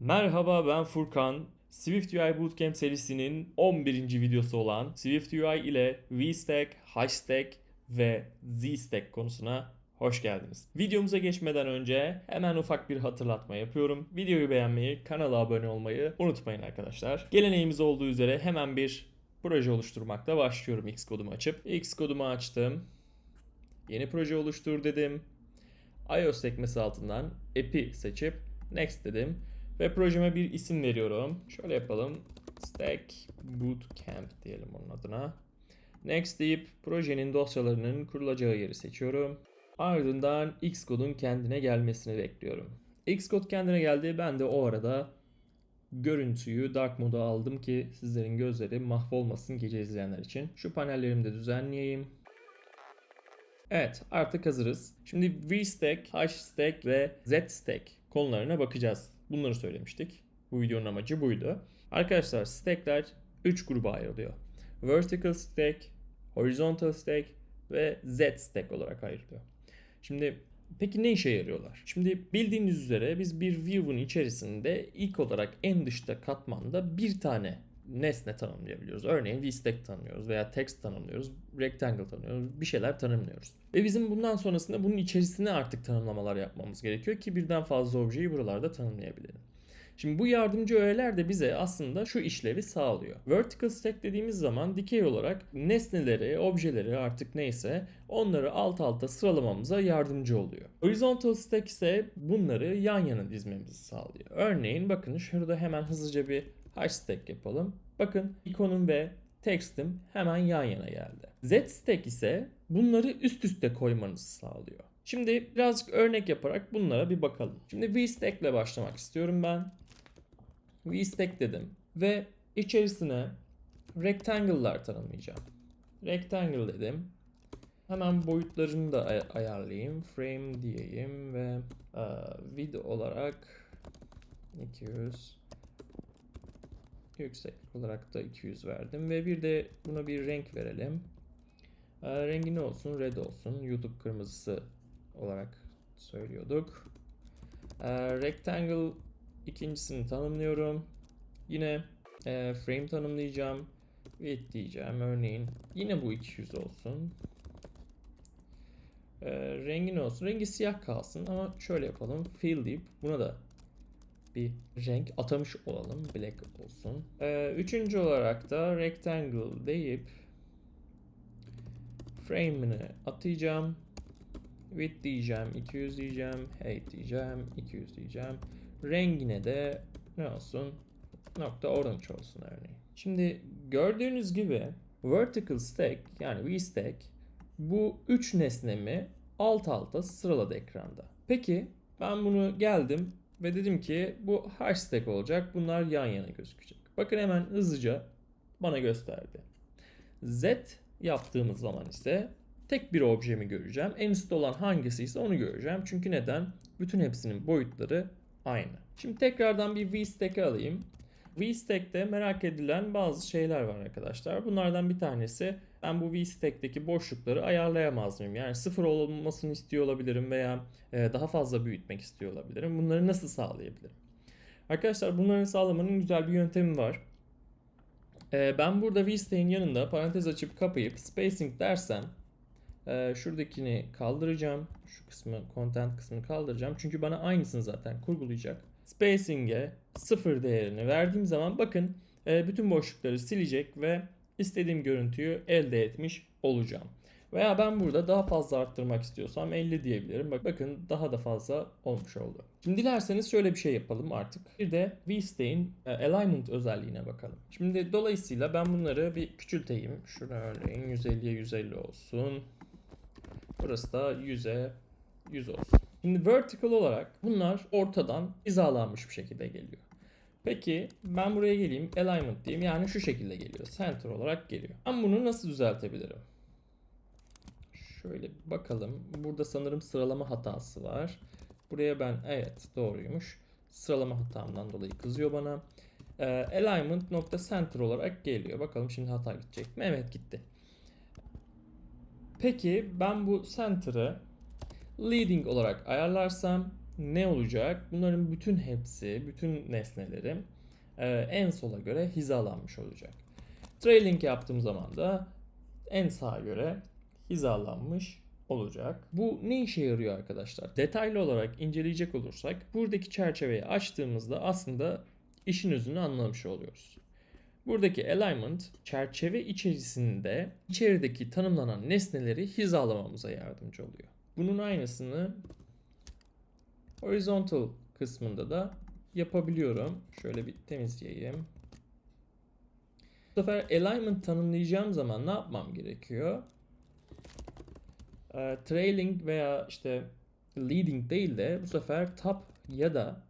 Merhaba ben Furkan. Swift UI Bootcamp serisinin 11. videosu olan Swift UI ile VStack, Hashstack ve ZStack konusuna hoş geldiniz. Videomuza geçmeden önce hemen ufak bir hatırlatma yapıyorum. Videoyu beğenmeyi, kanala abone olmayı unutmayın arkadaşlar. Geleneğimiz olduğu üzere hemen bir proje oluşturmakla başlıyorum Xcode'umu açıp. Xcode'umu açtım. Yeni proje oluştur dedim. iOS sekmesi altından app'i seçip next dedim. Ve projeme bir isim veriyorum. Şöyle yapalım. Stack Bootcamp diyelim onun adına. Next deyip projenin dosyalarının kurulacağı yeri seçiyorum. Ardından Xcode'un kendine gelmesini bekliyorum. Xcode kendine geldi. Ben de o arada görüntüyü dark moda aldım ki sizlerin gözleri mahvolmasın gece izleyenler için. Şu panellerimi de düzenleyeyim. Evet artık hazırız. Şimdi VStack, HStack ve ZStack konularına bakacağız. Bunları söylemiştik. Bu videonun amacı buydu. Arkadaşlar stackler 3 gruba ayrılıyor. Vertical stack, horizontal stack ve Z stack olarak ayrılıyor. Şimdi peki ne işe yarıyorlar? Şimdi bildiğiniz üzere biz bir view'un içerisinde ilk olarak en dışta katmanda bir tane nesne tanımlayabiliyoruz. Örneğin VStack tanımlıyoruz veya text tanımlıyoruz, rectangle tanımlıyoruz, bir şeyler tanımlıyoruz. Ve bizim bundan sonrasında bunun içerisine artık tanımlamalar yapmamız gerekiyor ki birden fazla objeyi buralarda tanımlayabilelim. Şimdi bu yardımcı öğeler de bize aslında şu işlevi sağlıyor. Vertical stack dediğimiz zaman dikey olarak nesneleri, objeleri artık neyse onları alt alta sıralamamıza yardımcı oluyor. Horizontal stack ise bunları yan yana dizmemizi sağlıyor. Örneğin bakın şurada hemen hızlıca bir Hashstack yapalım. Bakın ikonum ve text'im hemen yan yana geldi. Zstack ise bunları üst üste koymanızı sağlıyor. Şimdi birazcık örnek yaparak bunlara bir bakalım. Şimdi VStack ile başlamak istiyorum ben. VStack dedim ve içerisine rectangle'lar tanımlayacağım. Rectangle dedim. Hemen boyutlarını da ay- ayarlayayım. Frame diyeyim ve e, vid olarak 200 yükseklik olarak da 200 verdim ve bir de buna bir renk verelim. E, rengi ne olsun? Red olsun. YouTube kırmızısı olarak söylüyorduk. E, rectangle ikincisini tanımlıyorum. Yine e, frame tanımlayacağım. Width diyeceğim örneğin. Yine bu 200 olsun. E, rengi ne olsun? Rengi siyah kalsın ama şöyle yapalım. Fill deyip buna da bir renk atamış olalım. Black olsun. Ee, üçüncü olarak da rectangle deyip frame'ini atayacağım. Width diyeceğim, 200 diyeceğim, height diyeceğim, 200 diyeceğim. Rengine de ne olsun? Nokta orange olsun örneğin. Şimdi gördüğünüz gibi vertical stack yani VStack bu üç nesnemi alt alta sıraladı ekranda. Peki ben bunu geldim ve dedim ki bu hashtag olacak. Bunlar yan yana gözükecek. Bakın hemen hızlıca bana gösterdi. Z yaptığımız zaman ise tek bir objemi göreceğim. En üstte olan hangisi ise onu göreceğim. Çünkü neden? Bütün hepsinin boyutları aynı. Şimdi tekrardan bir VStack'e alayım. VStack'te merak edilen bazı şeyler var arkadaşlar. Bunlardan bir tanesi ben bu VStack'teki boşlukları ayarlayamaz mıyım? Yani sıfır olmasını istiyor olabilirim veya e, daha fazla büyütmek istiyor olabilirim. Bunları nasıl sağlayabilirim? Arkadaşlar bunların sağlamanın güzel bir yöntemi var. E, ben burada VStack'in yanında parantez açıp kapayıp spacing dersem e, şuradakini kaldıracağım. Şu kısmı content kısmını kaldıracağım. Çünkü bana aynısını zaten kurgulayacak. Spacing'e sıfır değerini verdiğim zaman bakın bütün boşlukları silecek ve istediğim görüntüyü elde etmiş olacağım. Veya ben burada daha fazla arttırmak istiyorsam 50 diyebilirim. Bak, bakın daha da fazla olmuş oldu. Şimdi dilerseniz şöyle bir şey yapalım artık. Bir de VStack'in e, alignment özelliğine bakalım. Şimdi dolayısıyla ben bunları bir küçülteyim. Şurada örneğin 150'ye 150 olsun. Burası da 100'e 100 olsun. Şimdi vertical olarak bunlar ortadan hizalanmış bir şekilde geliyor. Peki ben buraya geleyim alignment diyeyim yani şu şekilde geliyor. Center olarak geliyor. Ben bunu nasıl düzeltebilirim? Şöyle bakalım. Burada sanırım sıralama hatası var. Buraya ben evet doğruymuş. Sıralama hatamdan dolayı kızıyor bana. Ee, alignment nokta center olarak geliyor. Bakalım şimdi hata gidecek mi? Evet gitti. Peki ben bu center'ı leading olarak ayarlarsam ne olacak? Bunların bütün hepsi, bütün nesnelerim e, en sola göre hizalanmış olacak. Trailing yaptığım zaman da en sağa göre hizalanmış olacak. Bu ne işe yarıyor arkadaşlar? Detaylı olarak inceleyecek olursak buradaki çerçeveyi açtığımızda aslında işin özünü anlamış oluyoruz. Buradaki alignment çerçeve içerisinde içerideki tanımlanan nesneleri hizalamamıza yardımcı oluyor. Bunun aynısını horizontal kısmında da yapabiliyorum. Şöyle bir temizleyeyim. Bu sefer alignment tanımlayacağım zaman ne yapmam gerekiyor? Ee, trailing veya işte leading değil de bu sefer top ya da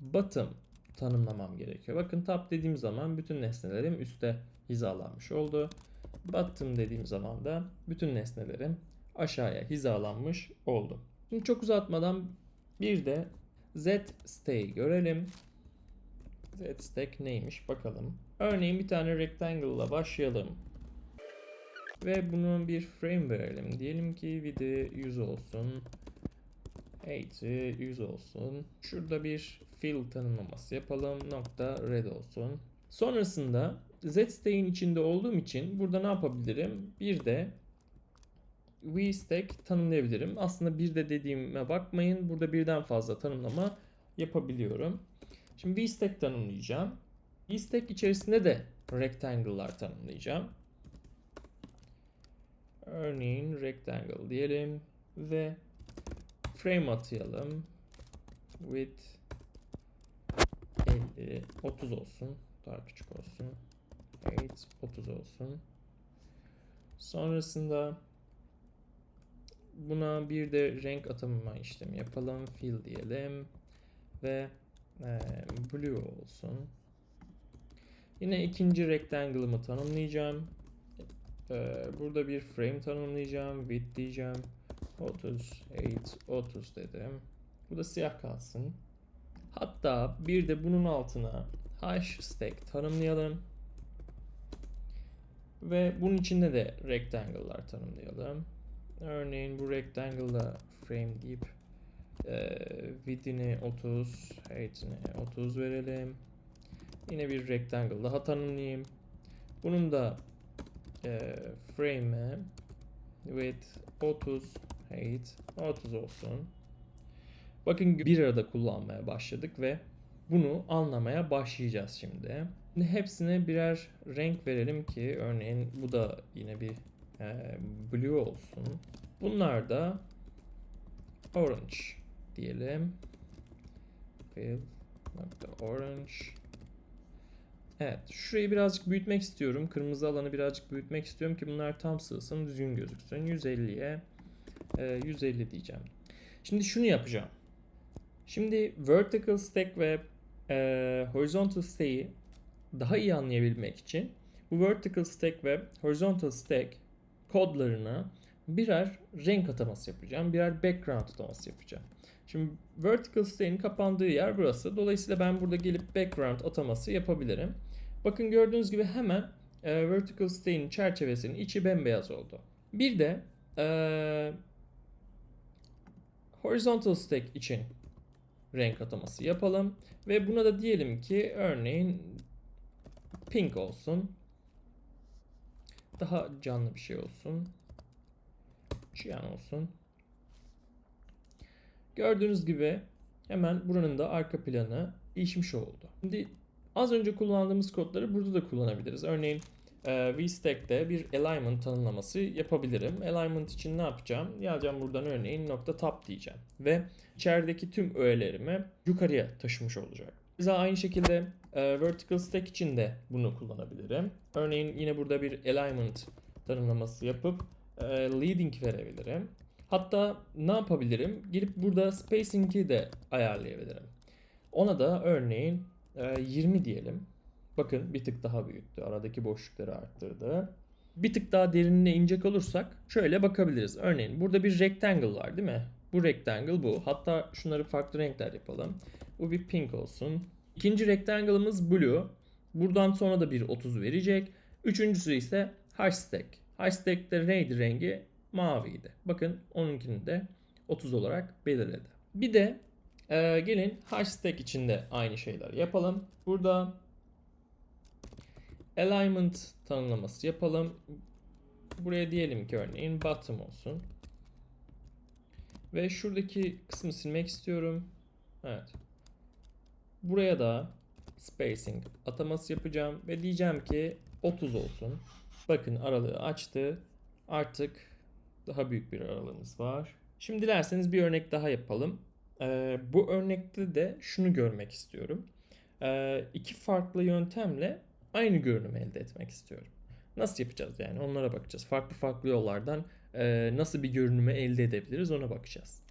bottom tanımlamam gerekiyor. Bakın top dediğim zaman bütün nesnelerim üstte hizalanmış oldu. Bottom dediğim zaman da bütün nesnelerim aşağıya hizalanmış oldu. Şimdi çok uzatmadan bir de Z stack'i görelim. Z stack neymiş bakalım. Örneğin bir tane rectangle ile başlayalım. Ve bunun bir frame verelim. Diyelim ki video 100 olsun. 80 100 olsun. Şurada bir fill tanımlaması yapalım. Nokta red olsun. Sonrasında zstack'in içinde olduğum için burada ne yapabilirim? Bir de vstack tanımlayabilirim. Aslında bir de dediğime bakmayın. Burada birden fazla tanımlama yapabiliyorum. Şimdi vstack tanımlayacağım. vstack içerisinde de rectangle'lar tanımlayacağım. Örneğin rectangle diyelim ve frame atayalım. Width 50, 30 olsun. Daha küçük olsun. 8, 30 olsun. Sonrasında buna bir de renk atama işlemi yapalım. Fill diyelim. Ve e, blue olsun. Yine ikinci rectangle'ımı tanımlayacağım. E, burada bir frame tanımlayacağım. Width diyeceğim. 30, 8, 30 dedim. Bu da siyah kalsın. Hatta bir de bunun altına hash stack tanımlayalım. Ve bunun içinde de rectangle'lar tanımlayalım. Örneğin bu rectangle'da frame deyip e, width'ini 30, height'ini 30 verelim. Yine bir rectangle daha tanımlayayım. Bunun da e, frame'e width 30, height 30 olsun. Bakın bir arada kullanmaya başladık ve bunu anlamaya başlayacağız şimdi. Hepsine birer renk verelim ki örneğin bu da yine bir e, blue olsun. Bunlar da orange diyelim. Fill orange. Evet, şurayı birazcık büyütmek istiyorum. Kırmızı alanı birazcık büyütmek istiyorum ki bunlar tam sığsın, düzgün gözüksün. 150'ye e, 150 diyeceğim. Şimdi şunu yapacağım. Şimdi vertical stack ve e, horizontal stack'i daha iyi anlayabilmek için bu vertical stack ve horizontal stack kodlarına birer renk ataması yapacağım. Birer background ataması yapacağım. Şimdi vertical stack'in kapandığı yer burası. Dolayısıyla ben burada gelip background ataması yapabilirim. Bakın gördüğünüz gibi hemen e, vertical stack'in çerçevesinin içi bembeyaz oldu. Bir de e, horizontal stack için renk ataması yapalım. Ve buna da diyelim ki örneğin pink olsun. Daha canlı bir şey olsun. Cyan olsun. Gördüğünüz gibi hemen buranın da arka planı değişmiş oldu. Şimdi az önce kullandığımız kodları burada da kullanabiliriz. Örneğin e, VStack'te bir alignment tanımlaması yapabilirim. Alignment için ne yapacağım? Geleceğim buradan örneğin nokta top diyeceğim. Ve içerideki tüm öğelerimi yukarıya taşımış olacak. Bize aynı şekilde e, vertical stack için de bunu kullanabilirim. Örneğin yine burada bir alignment tanımlaması yapıp e, leading verebilirim. Hatta ne yapabilirim? Girip burada spacing'i de ayarlayabilirim. Ona da örneğin e, 20 diyelim. Bakın bir tık daha büyüttü. Aradaki boşlukları arttırdı. Bir tık daha derinine inecek olursak şöyle bakabiliriz. Örneğin burada bir rectangle var değil mi? Bu rectangle bu. Hatta şunları farklı renkler yapalım. Bu bir pink olsun. İkinci rectangle'ımız blue. Buradan sonra da bir 30 verecek. Üçüncüsü ise hashtag. Hashtag'de neydi rengi? Maviydi. Bakın onunkini de 30 olarak belirledi. Bir de e, gelin hashtag içinde aynı şeyler yapalım. Burada alignment tanımlaması yapalım. Buraya diyelim ki örneğin bottom olsun. Ve şuradaki kısmı silmek istiyorum. Evet. Buraya da spacing ataması yapacağım ve diyeceğim ki 30 olsun. Bakın aralığı açtı. Artık daha büyük bir aralığımız var. Şimdi dilerseniz bir örnek daha yapalım. Ee, bu örnekte de şunu görmek istiyorum. Ee, iki farklı yöntemle aynı görünümü elde etmek istiyorum. Nasıl yapacağız yani onlara bakacağız. Farklı farklı yollardan e, nasıl bir görünümü elde edebiliriz ona bakacağız.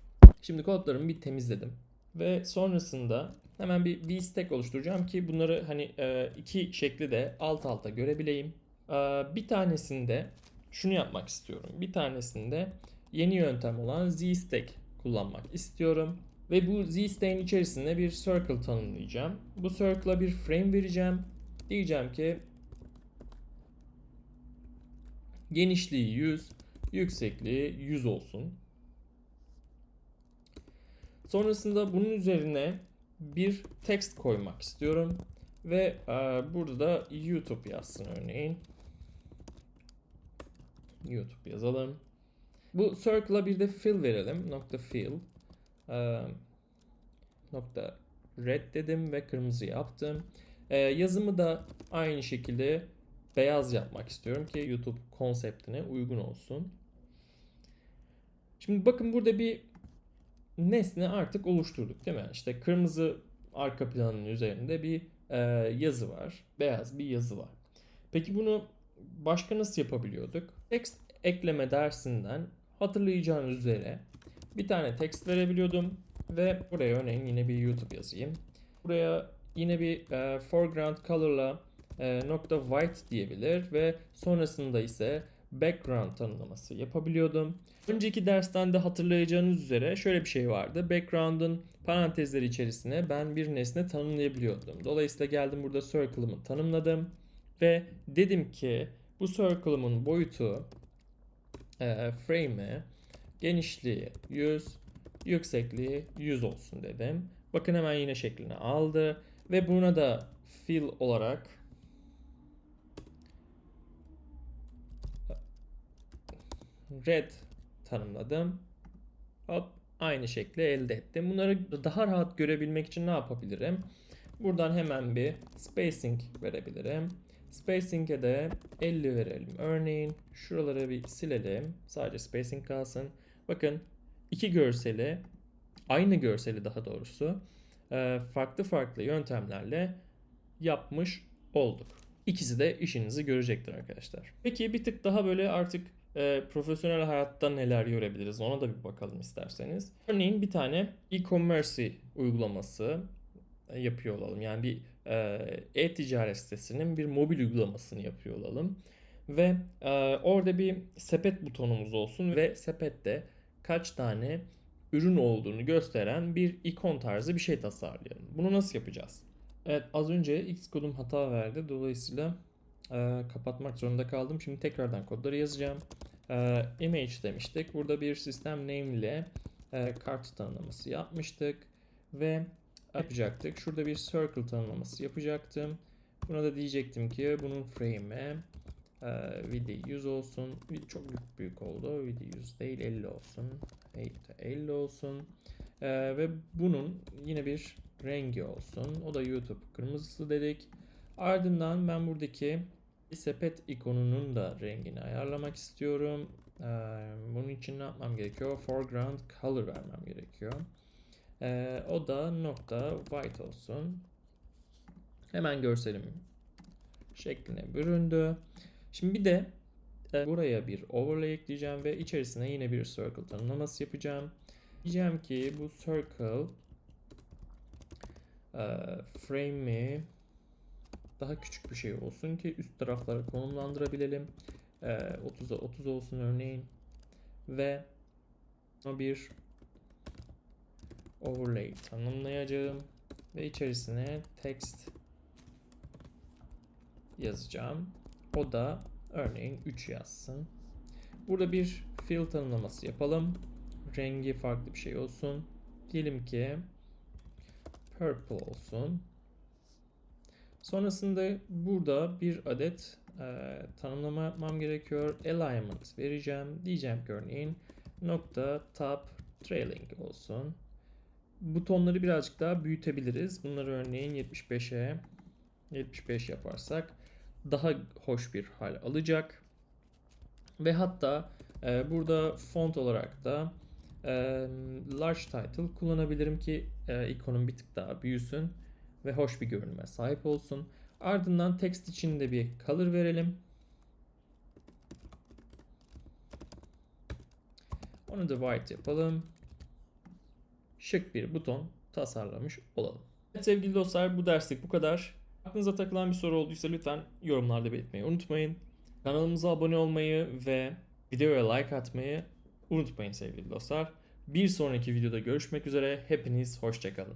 Şimdi kodlarımı bir temizledim. Ve sonrasında hemen bir VStack oluşturacağım ki bunları hani e, iki şekli de alt alta görebileyim. E, bir tanesinde şunu yapmak istiyorum. Bir tanesinde yeni yöntem olan ZStack kullanmak istiyorum. Ve bu ZStack'in içerisinde bir circle tanımlayacağım. Bu circle'a bir frame vereceğim. Diyeceğim ki genişliği 100, yüksekliği 100 olsun. Sonrasında bunun üzerine bir text koymak istiyorum. Ve e, burada da YouTube yazsın örneğin. YouTube yazalım. Bu circle'a bir de fill verelim. Nokta fill. E, nokta red dedim ve kırmızı yaptım. E, yazımı da aynı şekilde beyaz yapmak istiyorum ki YouTube konseptine uygun olsun. Şimdi bakın burada bir nesne artık oluşturduk değil mi? İşte kırmızı arka planın üzerinde bir e, yazı var. Beyaz bir yazı var. Peki bunu başka nasıl yapabiliyorduk? Text ekleme dersinden hatırlayacağınız üzere bir tane text verebiliyordum ve buraya örneğin yine bir YouTube yazayım. Buraya yine bir e, foreground color'la e, nokta white diyebilir ve sonrasında ise background tanımlaması yapabiliyordum. Önceki dersten de hatırlayacağınız üzere şöyle bir şey vardı. Background'ın parantezleri içerisine ben bir nesne tanımlayabiliyordum. Dolayısıyla geldim burada circle'ımı tanımladım ve dedim ki bu circle'ımın boyutu e, frame'e genişliği 100, yüksekliği 100 olsun dedim. Bakın hemen yine şeklini aldı ve buna da fill olarak red tanımladım. Hop aynı şekli elde ettim. Bunları daha rahat görebilmek için ne yapabilirim? Buradan hemen bir spacing verebilirim. Spacing'e de 50 verelim. Örneğin şuraları bir silelim. Sadece spacing kalsın. Bakın iki görseli aynı görseli daha doğrusu e, farklı farklı yöntemlerle yapmış olduk. İkisi de işinizi görecektir arkadaşlar. Peki bir tık daha böyle artık e, profesyonel hayatta neler görebiliriz ona da bir bakalım isterseniz. Örneğin bir tane e-commerce uygulaması e, yapıyor olalım. Yani bir e, e-ticaret sitesinin bir mobil uygulamasını yapıyor olalım. Ve e, orada bir sepet butonumuz olsun ve sepette kaç tane ürün olduğunu gösteren bir ikon tarzı bir şey tasarlayalım. Bunu nasıl yapacağız? Evet az önce Xcode'um hata verdi. Dolayısıyla e, kapatmak zorunda kaldım. Şimdi tekrardan kodları yazacağım. E, image demiştik. Burada bir sistem name ile e, kart tanımlaması yapmıştık. Ve yapacaktık. Şurada bir circle tanımlaması yapacaktım. Buna da diyecektim ki bunun frame'e e, vd 100 olsun. Çok büyük, büyük oldu. vd 100 değil 50 olsun. 50 olsun. E, ve bunun yine bir rengi olsun. O da YouTube kırmızısı dedik. Ardından ben buradaki sepet ikonunun da rengini ayarlamak istiyorum. Ee, bunun için ne yapmam gerekiyor? Foreground color vermem gerekiyor. Ee, o da nokta white olsun. Hemen görselim şekline büründü. Şimdi bir de e, buraya bir overlay ekleyeceğim ve içerisine yine bir circle tanımlaması yapacağım. Diyeceğim ki bu circle e, frame'i daha küçük bir şey olsun ki üst taraflara konumlandırabilelim. E, 30'a 30 olsun örneğin. Ve bir overlay tanımlayacağım ve içerisine text yazacağım. O da örneğin 3 yazsın. Burada bir fill tanımlaması yapalım. Rengi farklı bir şey olsun. Diyelim ki purple olsun. Sonrasında burada bir adet e, tanımlama yapmam gerekiyor. Alignment vereceğim. Diyeceğim ki örneğin nokta top trailing olsun. Butonları birazcık daha büyütebiliriz. Bunları örneğin 75'e 75 yaparsak daha hoş bir hal alacak. Ve hatta e, burada font olarak da e, large title kullanabilirim ki e, ikonum bir tık daha büyüsün ve hoş bir görünüme sahip olsun. Ardından text için de bir color verelim. Onu da white yapalım. Şık bir buton tasarlamış olalım. Evet sevgili dostlar bu derslik bu kadar. Aklınıza takılan bir soru olduysa lütfen yorumlarda belirtmeyi unutmayın. Kanalımıza abone olmayı ve videoya like atmayı unutmayın sevgili dostlar. Bir sonraki videoda görüşmek üzere. Hepiniz hoşçakalın.